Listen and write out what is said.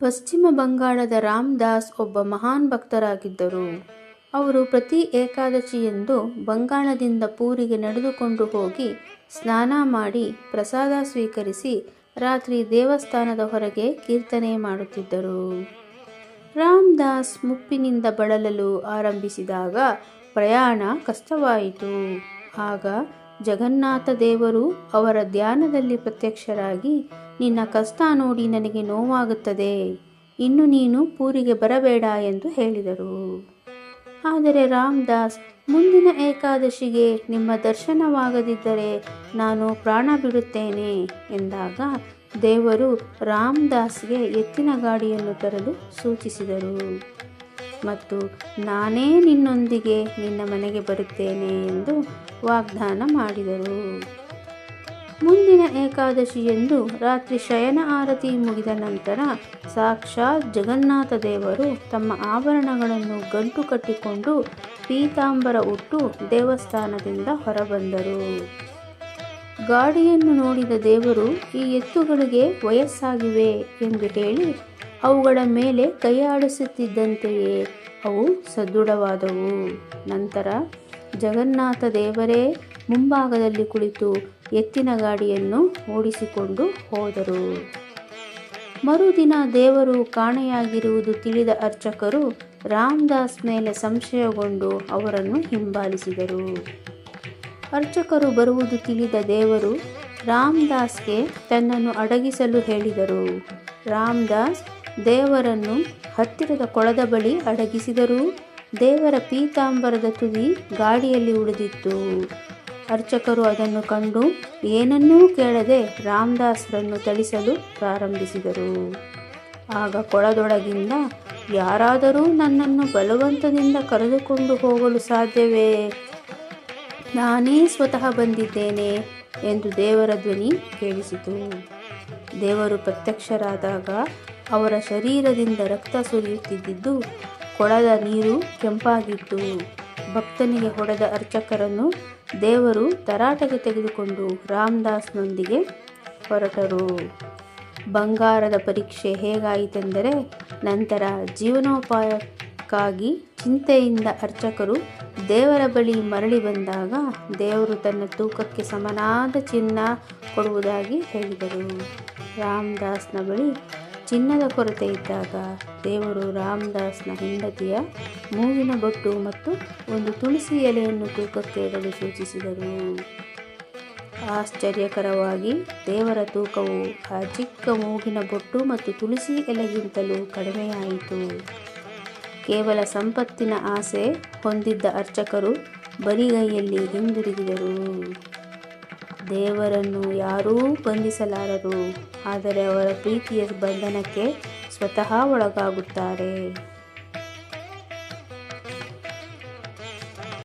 ಪಶ್ಚಿಮ ಬಂಗಾಳದ ರಾಮದಾಸ್ ಒಬ್ಬ ಮಹಾನ್ ಭಕ್ತರಾಗಿದ್ದರು. ಅವರು ಪ್ರತಿ ಏಕಾದಶಿಯಂದು ಬಂಗಾಳದಿಂದ ಪೂರಿಗೆ ನಡೆದುಕೊಂಡು ಹೋಗಿ ಸ್ನಾನ ಮಾಡಿ ಪ್ರಸಾದ ಸ್ವೀಕರಿಸಿ ರಾತ್ರಿ ದೇವಸ್ಥಾನದ ಹೊರಗೆ ಕೀರ್ತನೆ ಮಾಡುತ್ತಿದ್ದರು. ರಾಮದಾಸ್ ಮುಪ್ಪಿನಿಂದ ಬಳಲಲು ಆರಂಭಿಸಿದಾಗ ಪ್ರಯಾಣ ಕಷ್ಟವಾಯಿತು. ಆಗ ಜಗನ್ನಾಥ ದೇವರು ಅವರ ಧ್ಯಾನದಲ್ಲಿ ಪ್ರತ್ಯಕ್ಷರಾಗಿ ನಿನ್ನ ಕಷ್ಟ ನೋಡಿ ನನಗೆ ನೋವಾಗುತ್ತದೆ. ಇನ್ನು ನೀನು ಪೂರಿಗೆ ಬರಬೇಡ ಎಂದು ಹೇಳಿದರು. ಆದರೆ ರಾಮದಾಸ್, ಮುಂದಿನ ಏಕಾದಶಿಗೆ ನಿಮ್ಮ ದರ್ಶನವಾಗದಿದ್ದರೆ ನಾನು ಪ್ರಾಣ ಬಿಡುತ್ತೇನೆ ಎಂದಾಗ ದೇವರು ರಾಮದಾಸ್ಗೆ ಎತ್ತಿನ ಗಾಡಿಯನ್ನು ತರಲು ಸೂಚಿಸಿದರು. ಮತ್ತು ನಾನೇ ನಿನ್ನೊಂದಿಗೆ ನಿನ್ನ ಮನೆಗೆ ಬರುತ್ತೇನೆ ಎಂದು ವಾಗ್ದಾನ ಮಾಡಿದರು. ಮುಂದಿನ ಏಕಾದಶಿಯಂದು ರಾತ್ರಿ ಶಯನ ಆರತಿ ಮುಗಿದ ನಂತರ ಸಾಕ್ಷಾತ್ ಜಗನ್ನಾಥ ದೇವರು ತಮ್ಮ ಆಭರಣಗಳನ್ನು ಗಂಟು ಕಟ್ಟಿಕೊಂಡು ಪೀತಾಂಬರ ಉಟ್ಟು ದೇವಸ್ಥಾನದಿಂದ ಹೊರಬಂದರು. ಗಾಡಿಯನ್ನು ನೋಡಿದ ದೇವರು, ಈ ಎತ್ತುಗಳಿಗೆ ವಯಸ್ಸಾಗಿವೆ ಎಂದು ಹೇಳಿ ಅವುಗಳ ಮೇಲೆ ಕೈಯಾಡಿಸುತ್ತಿದ್ದಂತೆಯೇ ಅವು ಸದೃಢವಾದವು. ನಂತರ ಜಗನ್ನಾಥ ದೇವರೇ, ಮುಂಭಾಗದಲ್ಲಿ ಕುಳಿತು ಎತ್ತಿನ ಗಾಡಿಯನ್ನು ಓಡಿಸಿಕೊಂಡು ಹೋದರು. ಮರುದಿನ ದೇವರು ಕಾಣೆಯಾಗಿರುವುದು ತಿಳಿದ ಅರ್ಚಕರು ರಾಮದಾಸ್ ಮೇಲೆ ಸಂಶಯಗೊಂಡು ಅವರನ್ನು ಹಿಂಬಾಲಿಸಿದರು. ಅರ್ಚಕರು ಬರುವುದು ತಿಳಿದ ದೇವರು ರಾಮದಾಸ್ಗೆ ತನ್ನನ್ನು ಅಡಗಿಸಲು ಹೇಳಿದರು. ರಾಮದಾಸ್, ದೇವರನ್ನು ಹತ್ತಿರದ ಕೊಳದ ಬಳಿ ಅಡಗಿಸಿದರು ದೇವರ ಪೀತಾಂಬರದ ತುದಿ ಗಾಡಿಯಲ್ಲಿ ಉಳಿದಿತ್ತು. ಅರ್ಚಕರು ಅದನ್ನು ಕಂಡು ಏನನ್ನೂ ಕೇಳದೆ ರಾಮದಾಸರನ್ನು ಥಳಿಸಲು ಪ್ರಾರಂಭಿಸಿದರು. ಆಗ ಕೊಳದೊಳಗಿಂದ ಯಾರಾದರೂ ನನ್ನನ್ನು ಬಲವಂತದಿಂದ ಕರೆದುಕೊಂಡು ಹೋಗಲು ಸಾಧ್ಯವೇ? ನಾನೇ ಸ್ವತಃ ಬಂದಿದ್ದೇನೆ ಎಂದು ದೇವರ ಧ್ವನಿ ಕೇಳಿಸಿತು. ದೇವರು ಪ್ರತ್ಯಕ್ಷರಾದಾಗ ಅವರ ಶರೀರದಿಂದ ರಕ್ತ ಸುರಿಯುತ್ತಿದ್ದು ಕೊಳದ ನೀರು ಕೆಂಪಾಗಿತ್ತು. ಭಕ್ತನಿಗೆ ಹೊಡೆದ ಅರ್ಚಕರನ್ನು ದೇವರು ತರಾಟೆಗೆ ತೆಗೆದುಕೊಂಡು ರಾಮದಾಸ್ನೊಂದಿಗೆ ಹೊರಟರು. ಬಂಗಾರದ ಪರೀಕ್ಷೆ ಹೇಗಾಯಿತೆಂದರೆ ನಂತರ ಜೀವನೋಪಾಯಕ್ಕಾಗಿ ಚಿಂತೆಯಿಂದ ಅರ್ಚಕರು ದೇವರ ಬಳಿ ಮರಳಿ ಬಂದಾಗ ದೇವರು ತನ್ನ ತೂಕಕ್ಕೆ ಸಮನಾದ ಚಿನ್ನ ಕೊಡುವುದಾಗಿ ಹೇಳಿದರು. ರಾಮದಾಸ್ನ ಬಳಿ ಚಿನ್ನದ ಕೊರತೆ ಇದ್ದಾಗ ದೇವರು ರಾಮದಾಸ್ನ ಹೆಂಡತಿಯ ಮೂವಿನ ಬೊಟ್ಟು ಮತ್ತು ಒಂದು ತುಳಸಿ ಎಲೆಯನ್ನು ತೂಕಕ್ಕೆ ಇಡಲು ಸೂಚಿಸಿದರು ಆಶ್ಚರ್ಯಕರವಾಗಿ ದೇವರ ತೂಕವು ಆ ಚಿಕ್ಕ ಮೂಗಿನ ಬೊಟ್ಟು ಮತ್ತು ತುಳಸಿ ಎಲೆಗಿಂತಲೂ ಕಡಿಮೆಯಾಯಿತು. ಕೇವಲ ಸಂಪತ್ತಿನ ಆಸೆ ಹೊಂದಿದ್ದ ಅರ್ಚಕರು ಬರಿಗೈಯಲ್ಲಿ ಹಿಂದಿರುಗಿದರು. ದೇವರನ್ನು ಯಾರೂ ಬಂಧಿಸಲಾರರು ಆದರೆ ಅವರ ಪ್ರೀತಿಯ ಬಂಧನಕ್ಕೆ ಸ್ವತಃ ಒಳಗಾಗುತ್ತಾರೆ.